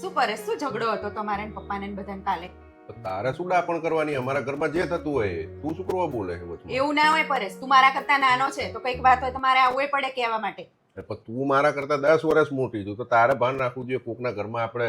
શું કરે શું ઝઘડો હતો તમારે ને પપ્પાને ને બધાને કાલે? તારે શું ડાપણ કરવાની? અમારા ઘરમાં જે થતું હોય તું શું કરવા બોલે છે વચમાં? એવું ના હોય પરેશ. તું મારા કરતા નાનો છે તો કંઈક વાત હોય તમારે આવવું પડે કહેવા માટે. પણ તું મારા કરતા દસ વર્ષ મોટી છું તો તારે ભાન રાખવું જોઈએ કોકના ઘરમાં આપણે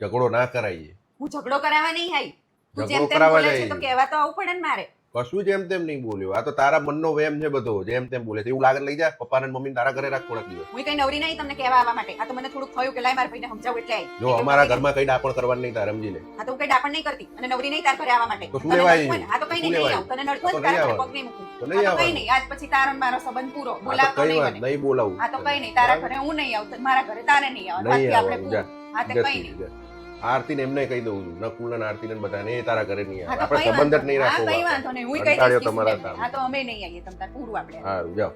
ઝઘડો ના કરાવીએ હું ઝઘડો કરાવવા નહીં આવી તું જેમ ઝઘડો તેમ કરાવવા બોલે છે જાય. તો કહેવા તો આવવું પડે ને મારે. કશું જેમ તેમ નહીં બોલ્યો. આ તો તારા મનનો વેમ છે બધો જેમ તેમ બોલે છે. એવું લાગે તો લઈ જા પપ્પાને ને મમ્મીને તારા ઘરે રાખ થોડાક દિવસ. હું કઈ નવરી નહીં તમને કહેવા આવવા માટે. આ તો મને થોડુંક થયું કે લાય મારા ભાઈને સમજાવું એટલે. જો અમારા ઘરમાં કઈ ડાપણ કરવાની નહીં તારે સમજી લે આ તો હું કઈ ડાપણ નહીં કરતી. અને નવરી નહીં તાર ઘરે આવવા માટે. તો શું લેવાય? આ તો કઈ નહીં આવું. તને નડતો જ તારા પગ નહીં મૂકું. તો નહીં તો નહીં. આજ પછી તારો મારો સંબંધ પૂરો. બોલાવતો નહીં મને. નહીં બોલાવું. આ તો કઈ નહીં. તારા ઘરે હું નહીં આવું. મારા ઘરે તારે નહીં આવવાનું. બાકી આપણે આ તો કઈ નહીં. આરતીને એમને કહી દઉં છું. નકુલ ને આરતી ને બધાને એ તારા ઘરે નહીં આવે. આપણે સંબંધ જ નહીં રાખો કઈ વાંધો નહીં. હું કઈ દઈશ તમારા. હા તો અમે નહીં આવીએ. તમ તાર પૂરું આપણે. સારું જાઓ.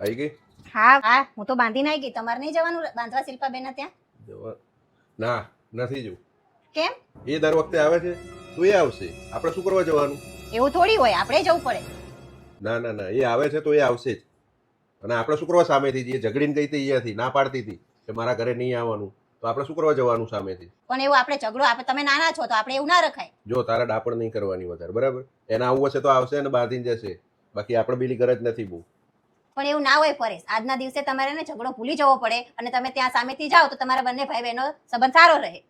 આવી ગઈ? હા હા હું તો બાંધીને આવી ગઈ. તમારે નહીં જવાનું બાંધવા શિલ્પાબેન ત્યાં? ના નથી જવું. કેમ? એ દર વખતે આવે છે. તો એ આવશે. આપણે શું કરવા જવાનું? એવું થોડી હોય. આપણે જવું પડે. ના ના ના એ આવે છે તો એ આવશે જ. અને આપણે શું કરવા સામેથી જે ઝઘડીને ગઈ હતી અહીંયાથી ના પાડતી હતી કે મારા ઘરે નહીં આવવાનું. તો આપણે શું કરવા જવાનું સામેથી. પણ એવું આપણે ઝઘડો આપણે તમે નાના છો તો આપણે એવું ના રખાય. જો તારા ડાપણ નહીં કરવાની વધારે બરાબર? એના આવું હશે તો આવશે અને બાંધીને જશે. બાકી આપણે પેલી ગરજ નથી બહુ. પણ એવું ના હોય પરેશ. આજના દિવસે તમારે ને ઝઘડો ભૂલી જવો પડે અને તમે ત્યાં સામેથી જાઓ તો તમારા બંને ભાઈ બહેનો સંબંધ સારો રહે.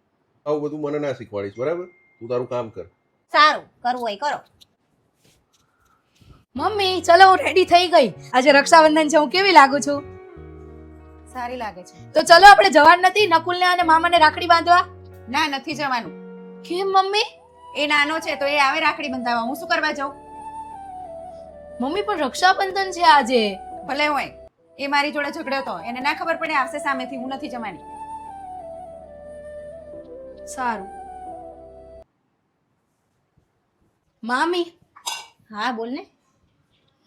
આવું બધું મને ના શીખવાડીશ બરાબર? તું તારું કામ કર. સારું કરવું હોય કરો. મમ્મી ચલો હું રેડી થઈ ગઈ. આજે રક્ષાબંધન છે હું કેવી લાગુ છું? સારી લાગે છે. તો ચલો આપણે જવાનું નથી નકુલને અને મામાને રાખડી બાંધવા? ના નથી જવાનું. કેમ મમ્મી? એ નાનો છે તો એ આવે રાખડી બંધાવવા હું શું કરવા જાઉં? મમ્મી પણ રક્ષાબંધન છે આજે. ભલે હોય. એ મારી જોડે ઝઘડ્યો હતો એને ના ખબર પડે આવશે સામેથી. હું નથી જવાની. સારું. મામી. હા બોલ ને.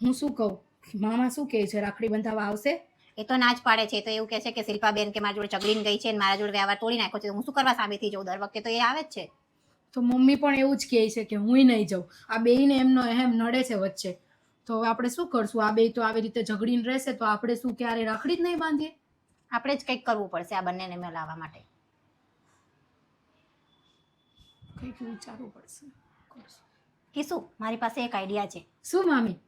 હું શું કહું? મામા શું કહે છે? રાખડી બંધાવવા આવશે? એ તો ના જ પાડે છે. તો એવું કહે છે કે શિલ્પાબેન કે મારી જોડે ચગડીને ગઈ છે અને મારા જોડે વ્યવહાર તોડી નાખ્યો છે. હું શું કરવા સામેથી જઉં દર વખતે? તો એ આવે જ છે. તો મમ્મી પણ એવું જ કહે છે કે હું નહીં જાઉં. આ બેયને એમનો એમ નડે છે વચ્ચે. તો હવે આપણે શું કરશું? આ બે તો આવી રીતે ઝઘડીને રહેશે તો આપણે શું ક્યારે રાખડી જ નહીં બાંધીએ? આપણે જ કંઈક કરવું પડશે આ બંનેને મેળવવા માટે. કંઈક વિચારવું પડશે. કે શું? મારી પાસે એક આઈડિયા છે. શું મામી?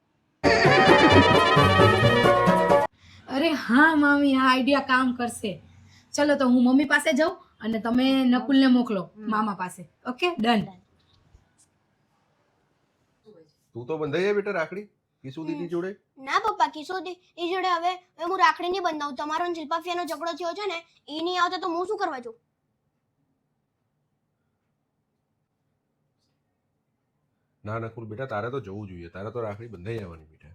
અરે હા મામી આ આઈડિયા કામ કરશે. ચલો તો હું મમ્મી પાસે જાઉં અને તમે નકુલને મોકલો મામા પાસે. ઓકે ડન તું તો બંધાઈ જાય બેટા રાખડી. કિશુ દીદી જોડે. ના પપ્પા કિશુ દીદી જોડે હવે હવે હું રાખડી નહીં બંધાવું. તમારો શિલ્પાફિયાનો ઝઘડો થયો છે ને એ નહીં આવતો તો હું શું કરવા જાઉં? ના નકુલ બેટા તારે તો જવું જોઈએ. તારે તો રાખડી બંધાઈ જવાની બેટા.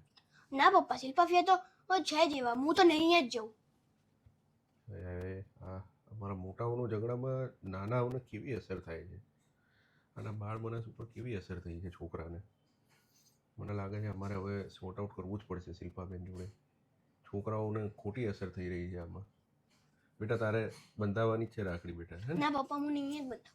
ના પપ્પા શિલ્પાફિયા તો છે જ એવા હું તો નહીં જ જઉં. આ અમારા મોટાઓનો ઝઘડામાં નાનાઓને કેવી અસર થાય છે? અને બાળ માણસ ઉપર કેવી અસર થઈ છે છોકરાને? મને લાગે છે અમારે હવે સોર્ટ આઉટ કરવું જ પડશે શિલ્પાબેન જોડે. છોકરાઓને ખોટી અસર થઈ રહી છે આમાં. બેટા તારે બંધાવવાની છે રાખડી બેટા ના પપ્પા હું નહીં જ બંધાવું.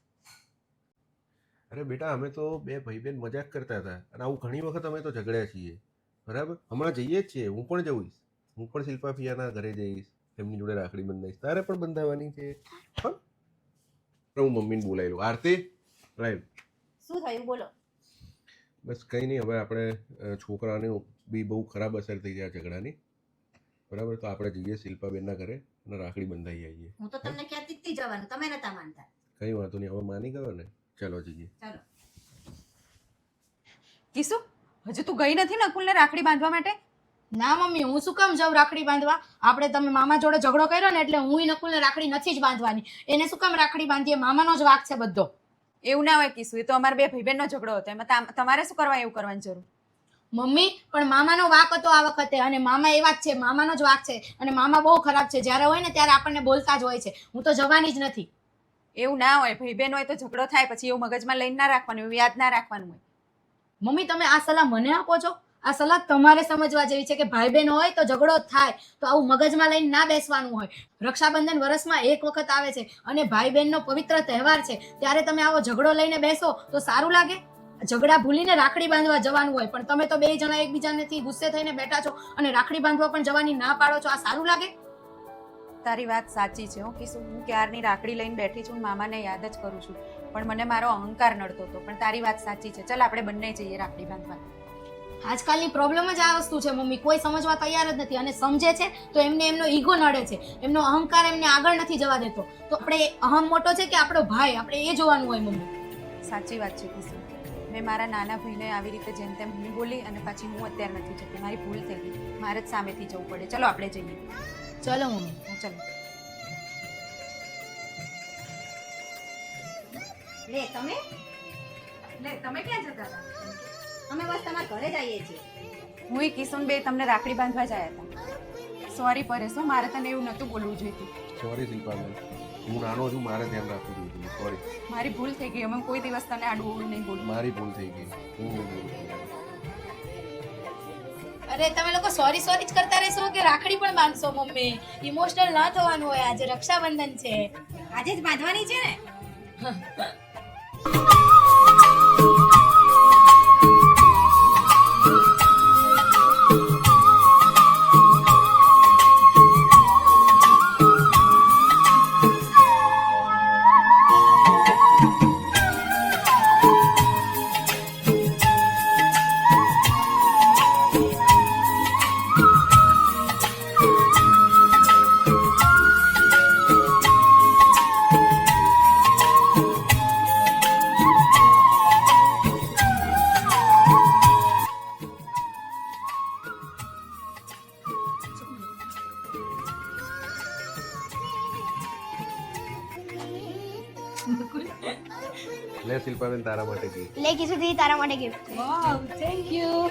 અરે બેટા અમે તો બે ભાઈ બેન મજાક કરતા હતા અને આવું ઘણી વખત અમે તો ઝઘડ્યા છીએ. બરાબર? હમણાં જઈએ જ છીએ. હું પણ જઈશ. હું પણ શિલ્પા ફિયાના ઘરે જઈશ. એમની જોડે રાખડી બંધાઈશ. તારે પણ બંધાવવાની છે. હા? હું મમ્મીને બોલાવી લઉં. આરતી? રાઈટ. શું થયું? બોલો. બસ કંઈ નહીં. હવે આપણે છોકરાને બી બહુ ખરાબ અસર થઈ જાય આ ઝઘડાની. બરાબર? તો આપણે જઈએ શિલ્પાબેનના ઘરે અને રાખડી બંધાઈ આવીએ. હું તો તમને જ જવાનું? તમે નતા માનતા. કંઈ વાંધો નહીં. હવે માની ગયો ને? ચાલો જઈએ ચાલો. કિસુ હજુ તું ગઈ નથી નકુલને રાખડી બાંધવા માટે? ના મમ્મી હું શું કામ જાઉં રાખડી બાંધવા? આપણે તમે મામા જોડે ઝઘડો કર્યો ને એટલે હું નકુલને રાખડી નથી જ બાંધવાની. એને શું કામ રાખડી બાંધીએ? મામાનો જ વાક છે બધો. એવું ના હોય કિસુ એ તો અમારા બે ભાઈ બહેનનો ઝઘડો હતો. એમાં તમારે શું કરવા એવું કરવાની જરૂર? મમ્મી પણ મામાનો વાક હતો આ વખતે અને મામા એવા જ છે મામાનો જ વાક છે અને મામા બહુ ખરાબ છે. જ્યારે હોય ને ત્યારે આપણને બોલતા જ હોય છે. હું તો જવાની જ નથી. એવું ના હોય ભાઈ બહેન હોય તો ઝઘડો થાય, પછી એવું મગજમાં લઈને ના રાખવાનું, એવું યાદ ના રાખવાનું હોય. મમ્મી, તમે આ સલાહ મને આપો છો? આ સલાહ તમારે સમજવા જેવી છે કે ભાઈ બહેન હોય તો ઝઘડો થાય, તો આવું મગજમાં લઈને ના બેસવાનું હોય. રક્ષાબંધન વર્ષમાં એક વખત આવે છે અને ભાઈ બહેનનો પવિત્ર તહેવાર છે, ત્યારે તમે આવો ઝઘડો લઈને બેસો, તો સારું લાગે? ઝઘડા ભૂલીને રાખડી બાંધવા જવાનું હોય, પણ તમે તો બે જણા એકબીજાનેથી ગુસ્સે થઈને બેઠા છો અને રાખડી બાંધવા પણ જવાની ના પાડો છો, આ સારું લાગે? તારી વાત સાચી છે હું કીશું હું ક્યારની રાખડી લઈને બેઠી છું મામાને યાદ જ કરું છું. પણ મને મારો અહંકાર નડતો હતો પણ તારી વાત સાચી છે. ચાલ આપણે બંને જઈએ રાખડી બાંધવા. આજકાલની પ્રોબ્લેમ જ આ વસ્તુ છે મમ્મી. કોઈ સમજવા તૈયાર જ નથી. અને સમજે છે તો એમને એમનો ઈગો નડે છે. એમનો અહંકાર એમને આગળ નથી જવા દેતો. તો આપણે અહમ મોટો છે કે આપણો ભાઈ? આપણે એ જોવાનું હોય મમ્મી. સાચી વાત છે કીશું. મેં મારા નાના ભાઈને આવી રીતે જેમ તેમ હું બોલી અને પછી હું અત્યારે નથી જતી. મારી ભૂલ થઈ ગઈ. મારે જ સામેથી જવું પડે. ચલો આપણે જઈએ. ચલો મમ્મી હા, ચલો લે તમે? લે તમે ક્યાં જતા હતા? અમે બસ તમારા ઘરે જ આવીએ છીએ. હું કિશન બે તમને રાખડી બાંધવા જ આવ્યા હતા. સોરી પરેશ મારે તને એવું નહોતું બોલવું જોઈતું. સોરી શિલ્પાબેન. હું નાનો છું મારે ધ્યાન રાખવું જોઈએ સોરી મારી ભૂલ થઈ ગઈ અમે કોઈ દિવસ તને આડું નહીં બોલું મારી ભૂલ થઈ ગઈ. હું. અરે, તમે લોકો સોરી સોરી જ કરતા રહેશો કે રાખડી પણ બાંધશો મમ્મી? ઇમોશનલ ના થવાનું હોય, આજે રક્ષાબંધન છે. આજે જ બાંધવાની છે ને? લે શિલ્પાબેન તારા માટે ગિફ્ટ લે કિશોર તારા માટે ગિફ્ટ વાવ થેન્ક યુ